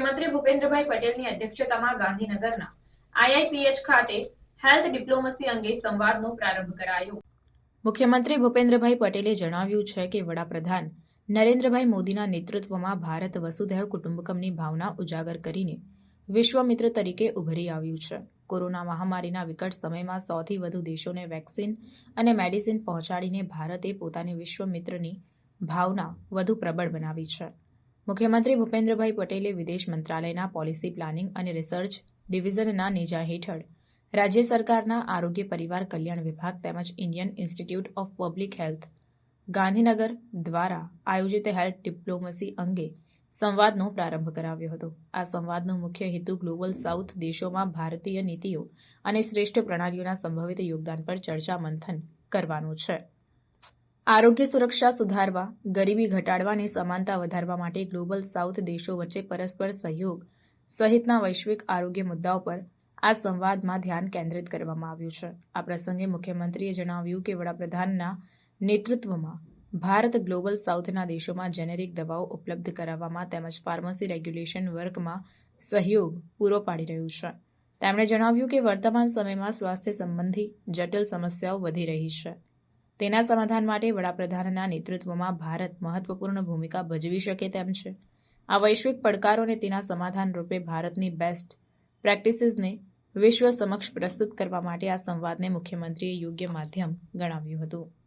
મુખ્યમંત્રી ભૂપેન્દ્રભાઈ પટેલની અધ્યક્ષતામાં ગાંધીનગરના આઈઆઈપીએચ ખાતે હેલ્થ ડિપ્લોમસી અંગે સંવાદનો પ્રારંભ કરાયો. મુખ્યમંત્રી ભૂપેન્દ્રભાઈ પટેલે જણાવ્યું છે કે વડાપ્રધાન નરેન્દ્રભાઈ મોદીના નેતૃત્વમાં ભારત વસુધૈવ કુટુંબકમની ભાવના ઉજાગર કરીને વિશ્વમિત્ર તરીકે ઉભરી આવ્યું છે. કોરોના મહામારીના વિકટ સમયમાં સૌથી વધુ દેશોને વેક્સિન અને મેડિસિન પહોંચાડીને ભારતે પોતાની વિશ્વમિત્રની ભાવના વધુ પ્રબળ બનાવી છે. મુખ્યમંત્રી ભૂપેન્દ્રભાઈ પટેલે વિદેશ મંત્રાલયના પોલિસી પ્લાનિંગ અને રિસર્ચ ડિવિઝનના નેજા હેઠળ રાજ્ય સરકારના આરોગ્ય પરિવાર કલ્યાણ વિભાગ તેમજ Indian Institute of Public Health Gandhinagar દ્વારા આયોજિત હેલ્થ ડિપ્લોમસી અંગે સંવાદનો પ્રારંભ કરાવ્યો હતો. આ સંવાદનો મુખ્ય હેતુ ગ્લોબલ સાઉથ દેશોમાં ભારતીય નીતિઓ અને શ્રેષ્ઠ પ્રણાલીઓના સંભવિત યોગદાન પર ચર્ચા મંથન કરવાનો છે. આરોગ્ય સુરક્ષા સુધારવા, ગરીબી ઘટાડવા અને સમાનતા વધારવા માટે ગ્લોબલ સાઉથ દેશો વચ્ચે પરસ્પર સહયોગ સહિતના વૈશ્વિક આરોગ્ય મુદ્દાઓ પર આ સંવાદમાં ધ્યાન કેન્દ્રિત કરવામાં આવ્યું છે. આ પ્રસંગે મુખ્યમંત્રીએ જણાવ્યું કે વડાપ્રધાનના નેતૃત્વમાં ભારત ગ્લોબલ સાઉથના દેશોમાં જેનેરિક દવાઓ ઉપલબ્ધ કરાવવામાં તેમજ ફાર્મસી રેગ્યુલેશન વર્કમાં સહયોગ પૂરો પાડી રહ્યું છે. તેમણે જણાવ્યું કે વર્તમાન સમયમાં સ્વાસ્થ્ય સંબંધી જટિલ સમસ્યાઓ વધી રહી છે. તેના સમાધાન માટે વડાપ્રધાનના નેતૃત્વમાં ભારત મહત્વપૂર્ણ ભૂમિકા ભજવી શકે તેમ છે. આ વૈશ્વિક પડકારોને તેના સમાધાન રૂપે ભારતની બેસ્ટ પ્રેક્ટિસીસને વિશ્વ સમક્ષ પ્રસ્તુત કરવા માટે આ સંવાદને મુખ્યમંત્રીએ યોગ્ય માધ્યમ ગણાવ્યું હતું.